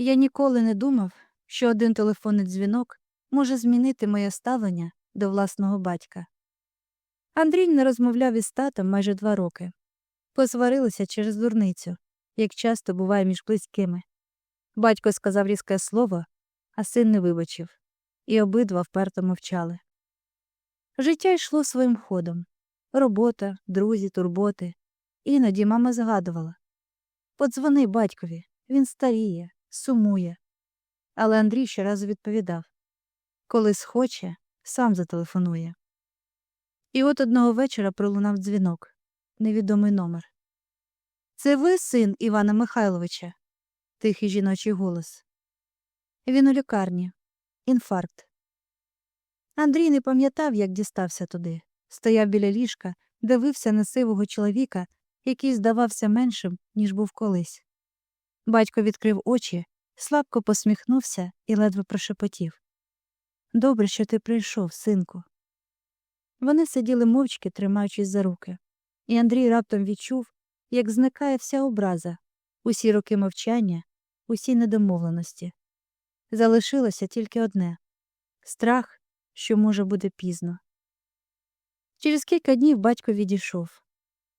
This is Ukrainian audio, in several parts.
Я ніколи не думав, що один телефонний дзвінок може змінити моє ставлення до власного батька. Андрій не розмовляв із татом майже два роки. Посварилися через дурницю, як часто буває між близькими. Батько сказав різке слово, а син не вибачив, і обидва вперто мовчали. Життя йшло своїм ходом робота, друзі, турботи. Іноді мама згадувала Подзвони батькові, він старіє, сумує. Але Андрій щоразу відповідав Коли схоче, сам зателефонує. І от одного вечора пролунав дзвінок невідомий номер. Це ви син Івана Михайловича? тихий жіночий голос. Він у лікарні. Інфаркт. Андрій не пам'ятав, як дістався туди. Стояв біля ліжка, дивився на сивого чоловіка, який здавався меншим, ніж був колись. Батько відкрив очі, слабко посміхнувся і ледве прошепотів. Добре, що ти прийшов, синку. Вони сиділи мовчки, тримаючись за руки, і Андрій раптом відчув, як зникає вся образа, усі роки мовчання, усі недомовленості. Залишилося тільки одне страх, що може буде пізно. Через кілька днів батько відійшов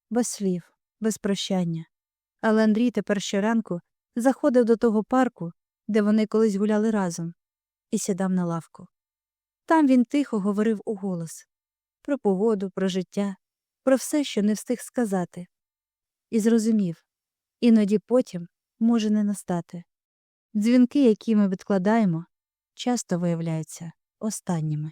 без слів, без прощання. Але Андрій тепер щоранку заходив до того парку, де вони колись гуляли разом, і сідав на лавку. Там він тихо говорив у голос про погоду, про життя, про все, що не встиг сказати, і зрозумів іноді потім може не настати. Дзвінки, які ми відкладаємо, часто виявляються останніми.